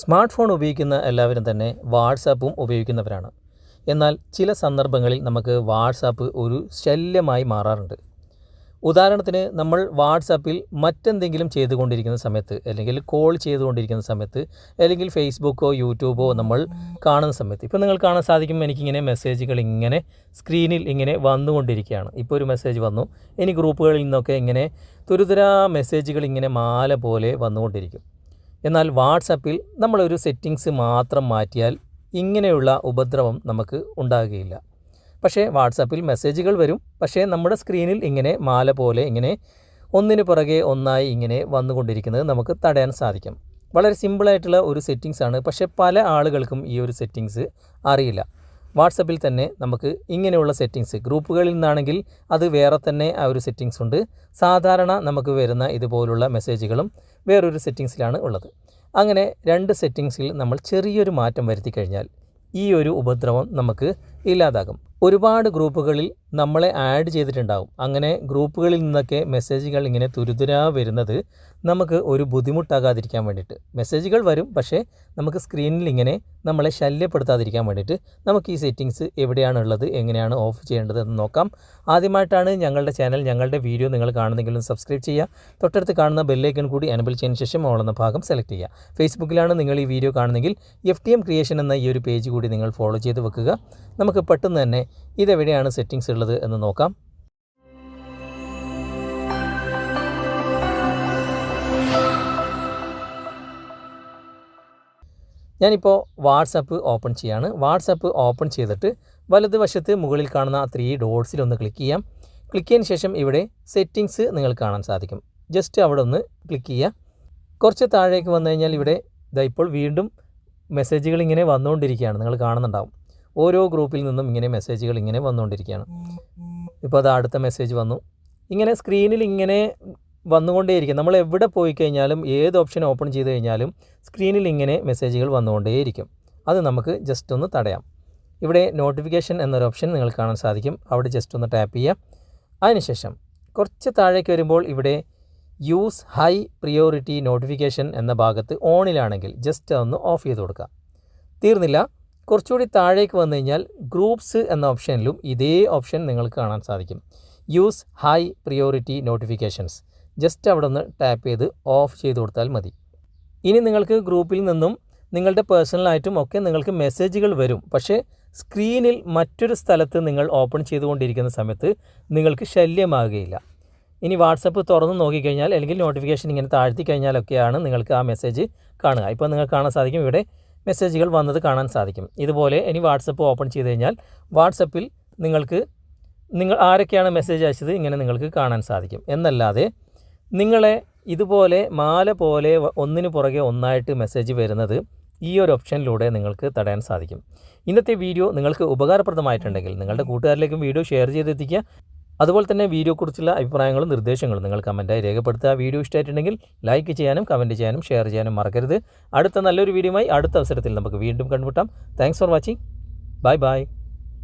Smart phone ഉപയോഗിക്കുന്ന എല്ലാവരും തന്നെ വാട്സാപ്പും ഉപയോഗിക്കുന്നവരാണ്. എന്നാൽ ചില സന്ദർഭങ്ങളിൽ നമുക്ക് വാട്സാപ്പ് ഒരു ശല്യമായി മാറാറുണ്ട്. ഉദാഹരണത്തിന് നമ്മൾ വാട്സാപ്പിൽ മറ്റെന്തെങ്കിലും ചെയ്തുകൊണ്ടിരിക്കുന്ന സമയത്ത് അല്ലെങ്കിൽ കോൾ ചെയ്തുകൊണ്ടിരിക്കുന്ന സമയത്ത് അല്ലെങ്കിൽ ഫേസ്ബുക്കോ യൂട്യൂബോ നമ്മൾ കാണുന്ന സമയത്ത്. ഇപ്പോൾ നിങ്ങൾ കാണാൻ സാധിക്കും എനിക്കിങ്ങനെ മെസ്സേജുകൾ ഇങ്ങനെ സ്ക്രീനിൽ ഇങ്ങനെ വന്നുകൊണ്ടിരിക്കുകയാണ്. ഇപ്പോൾ ഒരു മെസ്സേജ് വന്നു. ഇനി ഗ്രൂപ്പുകളിൽ നിന്നൊക്കെ ഇങ്ങനെ തുരുതുരാ മെസ്സേജുകൾ ഇങ്ങനെ മാല പോലെ വന്നുകൊണ്ടിരിക്കും. എന്നാൽ വാട്സാപ്പിൽ നമ്മളൊരു സെറ്റിങ്സ് മാത്രം മാറ്റിയാൽ ഇങ്ങനെയുള്ള ഉപദ്രവം നമുക്ക് ഉണ്ടാകുകയില്ല. പക്ഷേ വാട്സാപ്പിൽ മെസ്സേജുകൾ വരും. പക്ഷേ നമ്മുടെ സ്ക്രീനിൽ ഇങ്ങനെ മാല പോലെ ഇങ്ങനെ ഒന്നിനു പുറകെ ഒന്നായി ഇങ്ങനെ വന്നുകൊണ്ടിരിക്കുന്നത് നമുക്ക് തടയാൻ സാധിക്കും. വളരെ സിമ്പിളായിട്ടുള്ള ഒരു സെറ്റിങ്സ് ആണ് പക്ഷേ പല ആളുകൾക്കും ഈ ഒരു സെറ്റിങ്സ് അറിയില്ല. വാട്സപ്പിൽ തന്നെ നമുക്ക് ഇങ്ങനെയുള്ള സെറ്റിങ്സ് ഗ്രൂപ്പുകളിൽ നിന്നാണെങ്കിൽ അത് വേറെ തന്നെ ആ ഒരു സെറ്റിങ്സ് ഉണ്ട്. സാധാരണ നമുക്ക് വരുന്ന ഇതുപോലുള്ള മെസ്സേജുകളും വേറൊരു സെറ്റിങ്സിലാണ് ഉള്ളത്. അങ്ങനെ രണ്ട് സെറ്റിങ്സിൽ നമ്മൾ ചെറിയൊരു മാറ്റം വരുത്തി കഴിഞ്ഞാൽ ഈ ഒരു ഉപദ്രവം നമുക്ക് ഇല്ലാതാകും. ഒരുപാട് ഗ്രൂപ്പുകളിൽ നമ്മളെ ആഡ് ചെയ്തിട്ടുണ്ടാകും അങ്ങനെ ഗ്രൂപ്പുകളിൽ നിന്നൊക്കെ മെസ്സേജുകൾ ഇങ്ങനെ തുരുതുരാ വരുന്നത് നമുക്ക് ഒരു ബുദ്ധിമുട്ടാകാതിരിക്കാൻ വേണ്ടിയിട്ട്. മെസ്സേജുകൾ വരും പക്ഷേ നമുക്ക് സ്ക്രീനിൽ ഇങ്ങനെ നമ്മളെ ശല്യപ്പെടുത്താതിരിക്കാൻ വേണ്ടിയിട്ട് നമുക്ക് ഈ സെറ്റിങ്സ് എവിടെയാണുള്ളത് എങ്ങനെയാണ് ഓഫ് ചെയ്യേണ്ടത് എന്ന് നോക്കാം. ആദ്യമായിട്ടാണ് ഞങ്ങളുടെ ചാനൽ ഞങ്ങളുടെ വീഡിയോ നിങ്ങൾ കാണുന്നെങ്കിലും സബ്സ്ക്രൈബ് ചെയ്യുക. തൊട്ടടുത്ത് കാണുന്ന ബെല്ലൈക്കൺ കൂടി എനബിൾ ചെയ്യുന്ന ശേഷം ഓളെന്ന ഭാഗം സെലക്ട് ചെയ്യുക. ഫേസ്ബുക്കിലാണ് നിങ്ങൾ ഈ വീഡിയോ കാണുന്നെങ്കിൽ എഫ് ക്രിയേഷൻ എന്ന ഈ ഒരു പേജ് കൂടി നിങ്ങൾ ഫോളോ ചെയ്ത് വെക്കുക. നമുക്ക് പെട്ടെന്ന് തന്നെ ഇതെവിടെയാണ് സെറ്റിങ്സ് ഉള്ളത് എന്ന് നോക്കാം. ഞാനിപ്പോൾ വാട്സപ്പ് ഓപ്പൺ ചെയ്യാണ്. വാട്സപ്പ് ഓപ്പൺ ചെയ്തിട്ട് വലതുവശത്ത് മുകളിൽ കാണുന്ന ത്രീ ഡോട്ട്സിൽ ഒന്ന് ക്ലിക്ക് ചെയ്യാം. ക്ലിക്ക് ചെയ്യുന്ന ശേഷം ഇവിടെ സെറ്റിങ്സ് നിങ്ങൾ കാണാൻ സാധിക്കും. ജസ്റ്റ് അവിടെ ഒന്ന് ക്ലിക്ക് ചെയ്യുക. കുറച്ച് താഴേക്ക് വന്നു കഴിഞ്ഞാൽ ഇവിടെ ഇതാ ഇപ്പോൾ വീണ്ടും മെസ്സേജുകൾ ഇങ്ങനെ വന്നുകൊണ്ടിരിക്കുകയാണ്. നിങ്ങൾ കാണുന്നുണ്ടാവും. ഓരോ ഗ്രൂപ്പിൽ നിന്നും ഇങ്ങനെ മെസ്സേജുകൾ ഇങ്ങനെ വന്നുകൊണ്ടിരിക്കുകയാണ്. ഇപ്പോൾ അത് അടുത്ത മെസ്സേജ് വന്നു. ഇങ്ങനെ സ്ക്രീനിൽ ഇങ്ങനെ വന്നുകൊണ്ടേയിരിക്കും. നമ്മൾ എവിടെ പോയി കഴിഞ്ഞാലും ഏത് ഓപ്ഷൻ ഓപ്പൺ ചെയ്ത് കഴിഞ്ഞാലും സ്ക്രീനിൽ ഇങ്ങനെ മെസ്സേജുകൾ വന്നുകൊണ്ടേയിരിക്കും. അത് നമുക്ക് ജസ്റ്റ് ഒന്ന് തടയാം. ഇവിടെ നോട്ടിഫിക്കേഷൻ എന്നൊരു ഓപ്ഷൻ നിങ്ങൾക്ക് കാണാൻ സാധിക്കും. അവിടെ ജസ്റ്റ് ഒന്ന് ടാപ്പ് ചെയ്യാം അതിനുശേഷം കുറച്ച് താഴേക്ക് വരുമ്പോൾ ഇവിടെ യൂസ് ഹൈ പ്രിയോറിറ്റി നോട്ടിഫിക്കേഷൻ എന്ന ഭാഗത്ത് ഓണിലാണെങ്കിൽ ജസ്റ്റ് ഒന്ന് ഓഫ് ചെയ്ത് കൊടുക്കുക. തീർന്നില്ല. കുറച്ചുകൂടി താഴേക്ക് വന്നു കഴിഞ്ഞാൽ ഗ്രൂപ്പ്സ് എന്ന ഓപ്ഷനിലും ഇതേ ഓപ്ഷൻ നിങ്ങൾക്ക് കാണാൻ സാധിക്കും. Use high priority notifications just അവിടെ ഒന്ന് ടാപ്പ് ചെയ്ത് ഓഫ് ചെയ്ത് കൊടുത്താൽ മതി. ഇനി നിങ്ങൾക്ക് ഗ്രൂപ്പിൽ നിന്നും നിങ്ങളുടെ പേഴ്സണലായിട്ടും ഒക്കെ നിങ്ങൾക്ക് മെസ്സേജുകൾ വരും. പക്ഷേ സ്ക്രീനിൽ മറ്റൊരു സ്ഥലത്ത് നിങ്ങൾ ഓപ്പൺ ചെയ്തുകൊണ്ടിരിക്കുന്ന സമയത്ത് നിങ്ങൾക്ക് ശല്യമാകുകയില്ല. ഇനി വാട്സപ്പ് തുറന്ന് നോക്കിക്കഴിഞ്ഞാൽ അല്ലെങ്കിൽ നോട്ടിഫിക്കേഷൻ ഇങ്ങനെ താഴ്ത്തി കഴിഞ്ഞാലൊക്കെയാണ് നിങ്ങൾക്ക് ആ മെസ്സേജ് കാണുക. ഇപ്പോൾ നിങ്ങൾക്ക് കാണാൻ സാധിക്കും ഇവിടെ മെസ്സേജുകൾ വന്നത് കാണാൻ സാധിക്കും. ഇതുപോലെ ഇനി വാട്സപ്പ് ഓപ്പൺ ചെയ്ത് കഴിഞ്ഞാൽ വാട്സപ്പിൽ നിങ്ങൾക്ക് നിങ്ങൾ ആരൊക്കെയാണ് മെസ്സേജ് അയച്ചത് ഇങ്ങനെ നിങ്ങൾക്ക് കാണാൻ സാധിക്കും. എന്നല്ലാതെ നിങ്ങളെ ഇതുപോലെ മാല പോലെ ഒന്നിനു പുറകെ ഒന്നായിട്ട് മെസ്സേജ് വരുന്നത് ഈ ഒരു ഓപ്ഷനിലൂടെ നിങ്ങൾക്ക് തടയാൻ സാധിക്കും. ഇന്നത്തെ വീഡിയോ നിങ്ങൾക്ക് ഉപകാരപ്രദമായിട്ടുണ്ടെങ്കിൽ നിങ്ങളുടെ കൂട്ടുകാരിലേക്കും വീഡിയോ ഷെയർ ചെയ്തെത്തിക്കുക. അതുപോലെ തന്നെ വീഡിയോക്കുറിച്ചുള്ള അഭിപ്രായങ്ങളും നിർദ്ദേശങ്ങളും നിങ്ങൾ കമന്റായി രേഖപ്പെടുത്തുക. വീഡിയോ ഇഷ്ടമായിട്ടുണ്ടെങ്കിൽ ലൈക്ക് ചെയ്യാനും കമന്റ് ചെയ്യാനും ഷെയർ ചെയ്യാനും മറക്കരുത്. അടുത്ത നല്ലൊരു വീഡിയോയുമായി അടുത്ത അവസരത്തിൽ നമുക്ക് വീണ്ടും കണ്ടുമുട്ടാം. Thanks for watching bye bye